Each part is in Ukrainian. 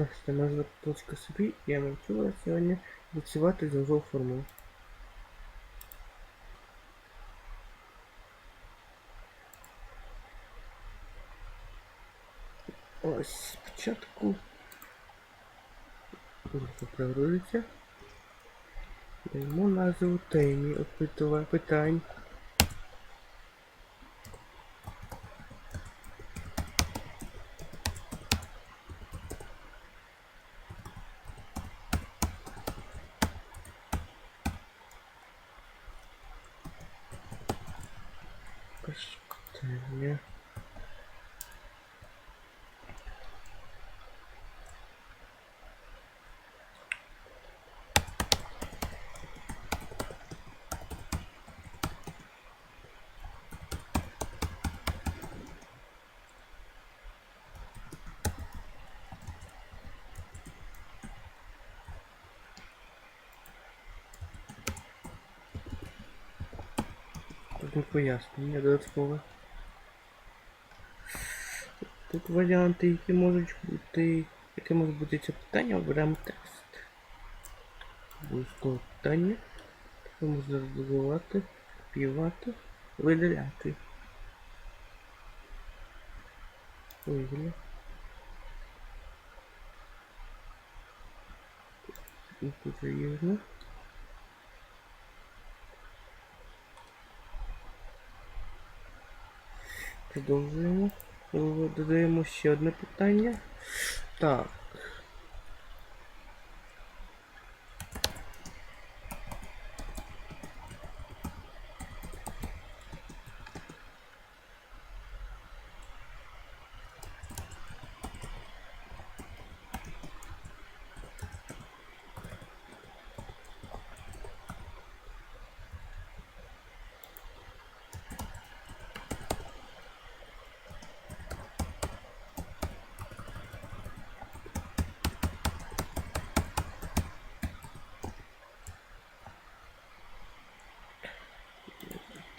Здравствуйте, мене Точка Собі, я навчила сьогодні працювати з Google формул. Ось спочатку Курсу прогрується. Даємо назву темі опитувань питань. Питання. Тут пояснення додаткове. Тут варіанти, які можуть бути. Яке може бути це питання, оберемо текст. Обов'язково питання. Таке можна редагувати, копіювати, видаляти. Вигля. Тут вірно. Продовжуємо. Е, Додаємо ще одне питання. Так.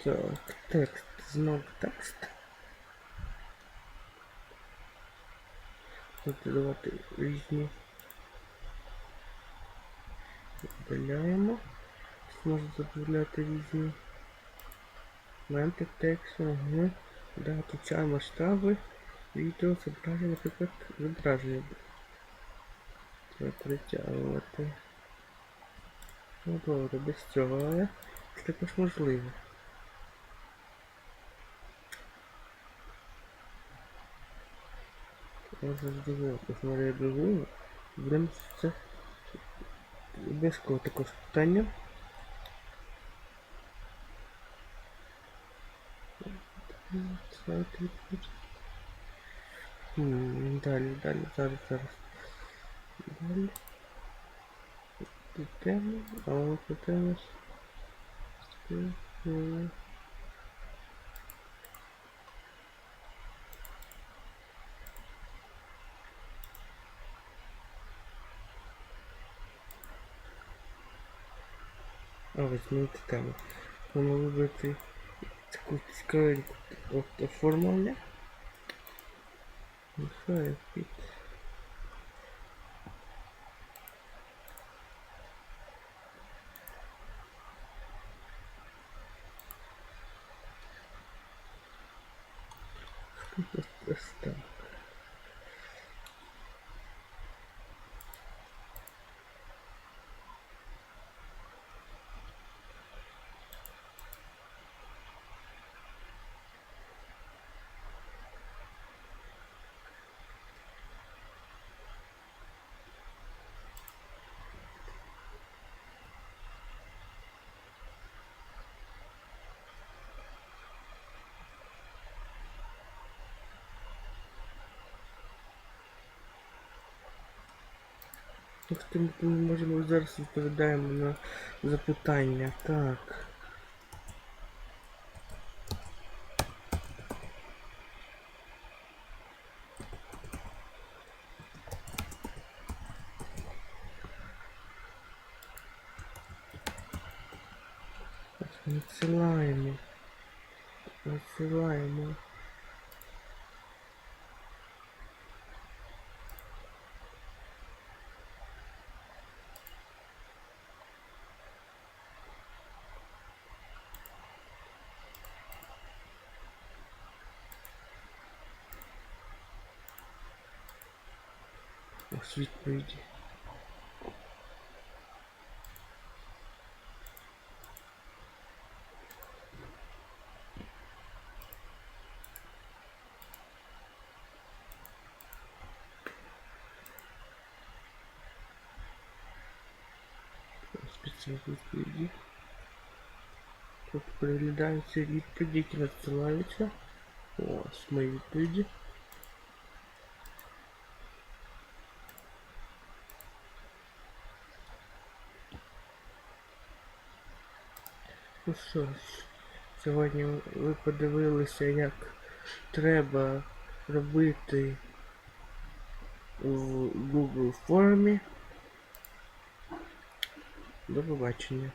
Так, текст, знов текст. Тут додавати різні. Видаляємо. Можна додавати різні моменти тексту. Ага. Дату, чай, масштаби. Відео, зображення, наприклад, зображення. Треба притягувати. Ну добре, без цього, але це також можливо. Можна здивувати, що я реагую. Будемо це обов'язково відповідь. Хм, Далі, далі, зараз. Тут тема, а вот тут тема. М, А, ось змінити тему. Можна вибрати таку цікавеньку оформлення. Нехай під. Ось ось Тобто ми можемо зараз відповідаємо на запитання. Так. Надсилаємо. Надсилаємо. Ось відповіді. Відповіді. Тут переглядаються відповіді, які надсилаються. Ось мої відповіді. Ну що ж, сьогодні ви подивилися, як треба робити в Google формі. До побачення.